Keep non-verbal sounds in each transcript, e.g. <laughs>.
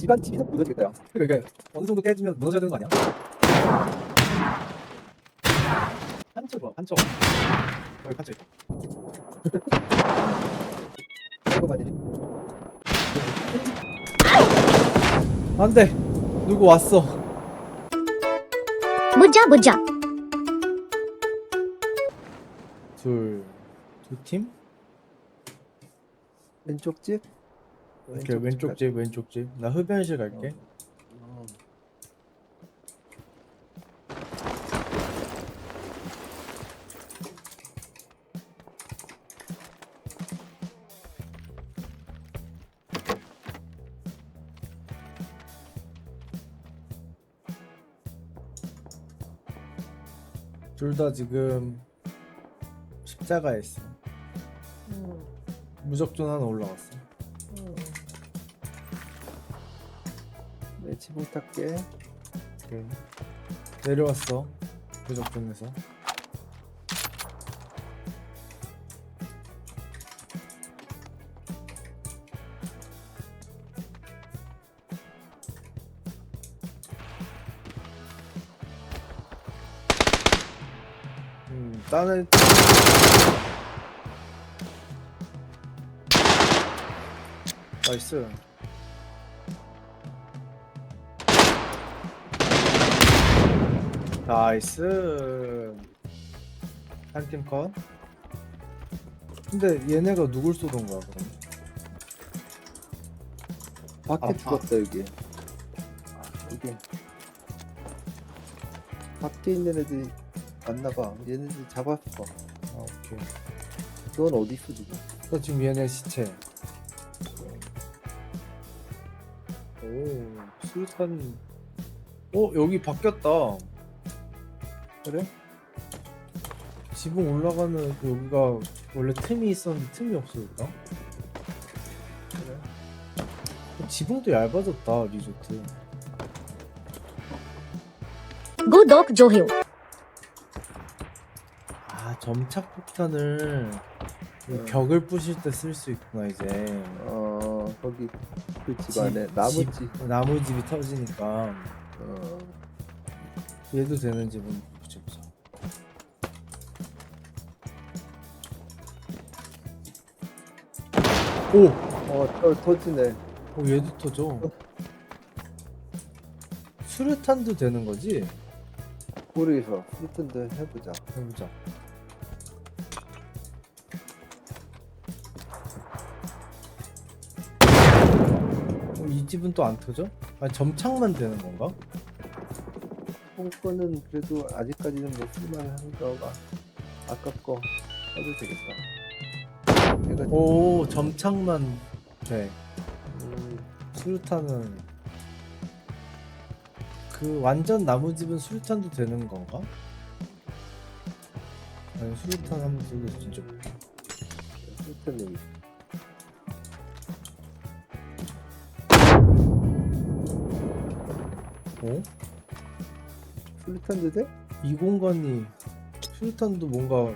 집안 집이 다 무너지겠다. 야 그러니까 어느 정도 깨지면 무너져야 되는 거 아니야? 한쪽 봐 한쪽. 여기 한쪽 <laughs> 이거 봐야 되지 안돼. 누구 왔어? 부자 부자 둘 두 팀? 왼쪽 집? 오케이 왼쪽 집 왼쪽 집 나 흡연실 갈게. 어. 둘다 지금 십자가에 있어. 무적존 하나 올라갔어 네, 지붕 탈게. 오케이. 내려왔어 무적존에서 음, 나는 나이스 나이스 한팀 컷. 근데 얘네가 누굴 쏘던 거야 그럼? 밖에 아, 죽었다, 여기. 아, 이게. 밖에 있는 애들이 왔나봐. 얘네들 잡았어. 아 오케이. 넌 어디 있어, 지금? 나 지금 얘네 시체. 오 수류탄. 어 여기 바뀌었다. 그래? 지붕 올라가는 여기가 원래 틈이 있었는데 틈이 없어졌다. 그래. 어, 지붕도 얇아졌다 리조트. 구독 좋아요 아 점착 폭탄을 이 응. 벽을 부실 때 쓸 수 있구나 이제. 어, 거기 그 집- 집안에 나무집. 집- 나무집이 터지니까 어, 얘도 되는 집은 붙여보자. 오! 어, 터, 터지네. 오 얘도 터져. 수류탄도 되는 거지? 모르겠어. 일단도 해보자. 해보자. 어, 이 집은 또 안 터져? 아 점착만 되는 건가? 뽕거는 그래도 아직까지는 뭐 쓸만한 거가 아깝고 해도 되겠다. 내가 오 점착만 돼. 음, 수류탄은 그 완전 나무집은 수류탄도 되는 건가? 아니 수류탄 한번 쏘고 진짜 실탄님 어? 술탄도 돼? 이 공간이 수류탄도 뭔가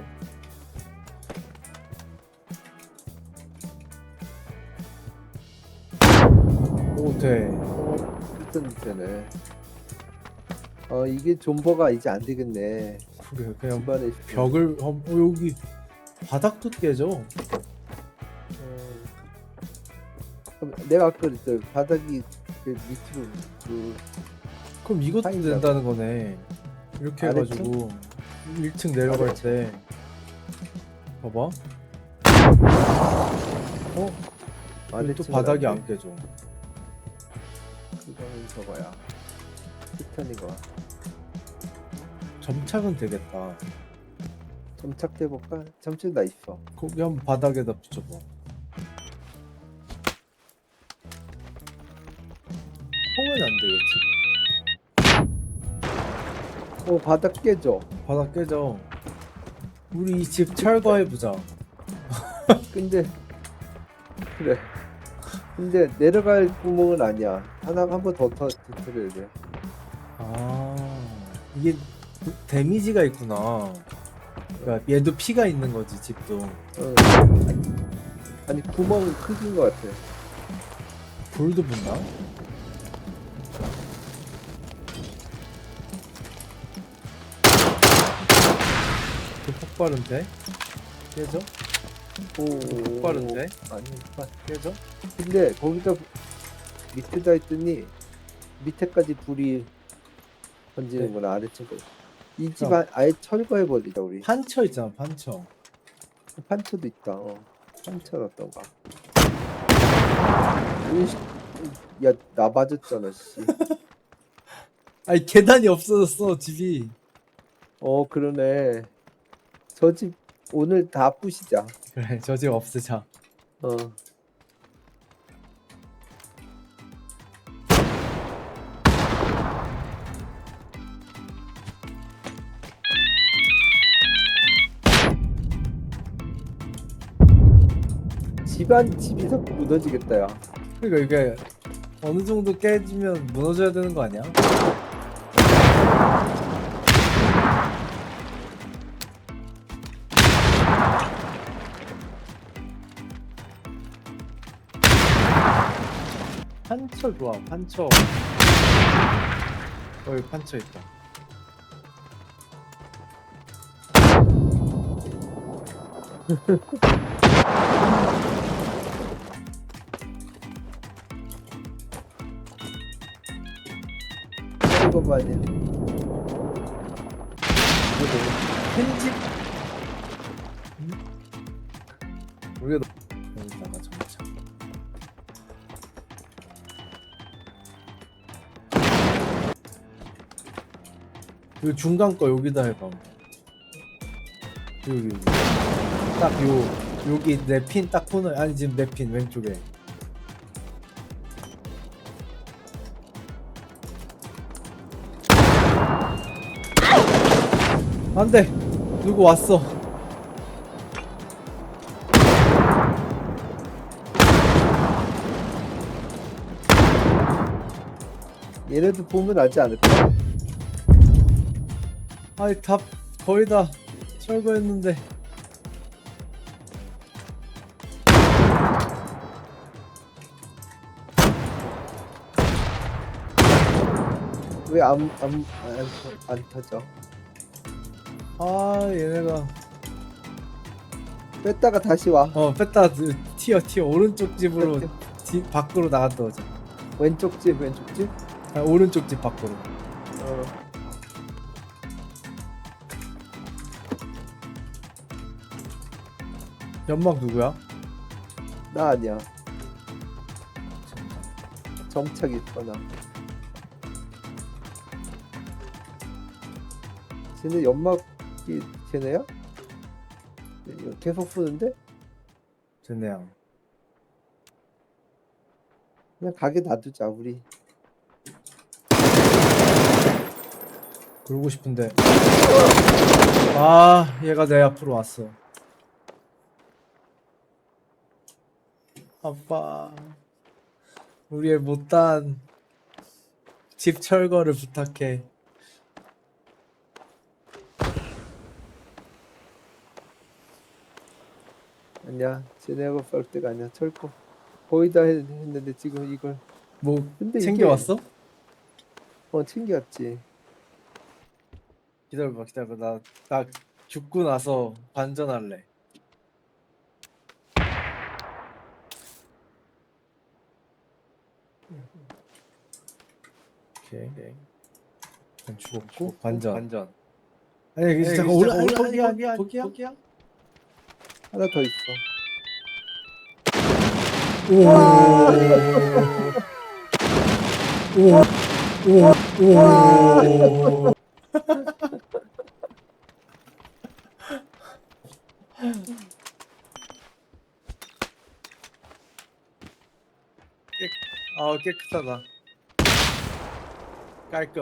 오 돼. 술탄도 되네. 어 이게 존버가 이제 안 되겠네. 그래 그냥 집안에 벽을 어, 어, 여기 바닥도 깨져. 내가 아까 그랬죠. 바닥이 그 밑으로 그 그럼 이것도 파인다고. 된다는 거네. 이렇게 아래층? 해가지고 1층 내려갈 아래층. 때 봐봐. 어? 근데 또 바닥이 안안 깨져. 그거는 저거야. 술탄이거. 점착은 되겠다. 점착돼 볼까? 점착 나 있어. 거기 한번 바닥에다 붙여봐. 어 바닥 깨져. 바닥 깨져. 우리 이 집 철거해보자. <laughs> 근데 그래. 근데 내려갈 구멍은 아니야. 하나 한 번 더 터트려야 돼. 아, 이게 데미지가 있구나. 그러니까 얘도 피가 있는 거지, 집도. 어. 아니 구멍 크긴 것 같아. 불도 붙나? 그 폭발은데? 깨져? 오, 폭발은데? 아니, 빠- 깨져? 근데 거기다 밑에다 했더니 밑에까지 불이 번지는구나 아래쪽으로. 이집 그럼. 아예 철거해 버리자 우리. 판처 있잖아 판처 판처도 있다. 어. 판처? 으이씨, 야, 나 맞았잖아, 씨. <laughs> 아니 계단이 없어졌어 집이 어, 그러네. 저 집 오늘 다 부시자. 그래 저 집 없애자 어. 집안 다 무너지겠다 야. 그러니까 이게 어느 정도 깨지면 무너져야 되는 거 아니야? 판처 좋아 판처 여기 판처 있다. 이거 봐야 편집? 우리가 너- 여기다가 이 중간 거 여기다 해봐. 여기 여기. 딱 요 여기 내 핀 딱 코너 아니 지금 내 핀 왼쪽에. 안 돼! 누구 왔어? 얘네도 보면 알지 않을까? 아니 다 거의 다 철거했는데 왜 안 안안 안, 안 터져? 아 얘네가 뺐다가 다시 와. 어 뺐다 그 튀어 튀어 오른쪽 집으로. 뒤, 밖으로 나갔다 오자 왼쪽 집 왼쪽 집. 아, 오른쪽 집 밖으로 어. 연막 누구야? 나 아니야. 정착 있거나. 쟤네 연막이 쟤네야? 이거 계속 푸는데? 쟤네야 그냥 가게 놔두자 우리. 그러고 싶은데 아 얘가 내 앞으로 왔어 아빠 우리의 못단 집 철거를 부탁해 아니야. 쟤네하고 싸울 때가 아니야. 철거. 거의 다 했- 했는데 지금 이걸 뭐 근데 이게- 챙겨왔어? 어 챙겼지. 기다려봐 기다려봐 나, 나 죽고 나서 반전할래 오케이. 난 죽었고. 반전. 반전. 아니 에이, 잠깐 잠깐 올라 올라- 올라 거기야 아니야. 거기야? 하나 더 있어. 오오오오. 깨, 아 깨끗하다 কারেক্ট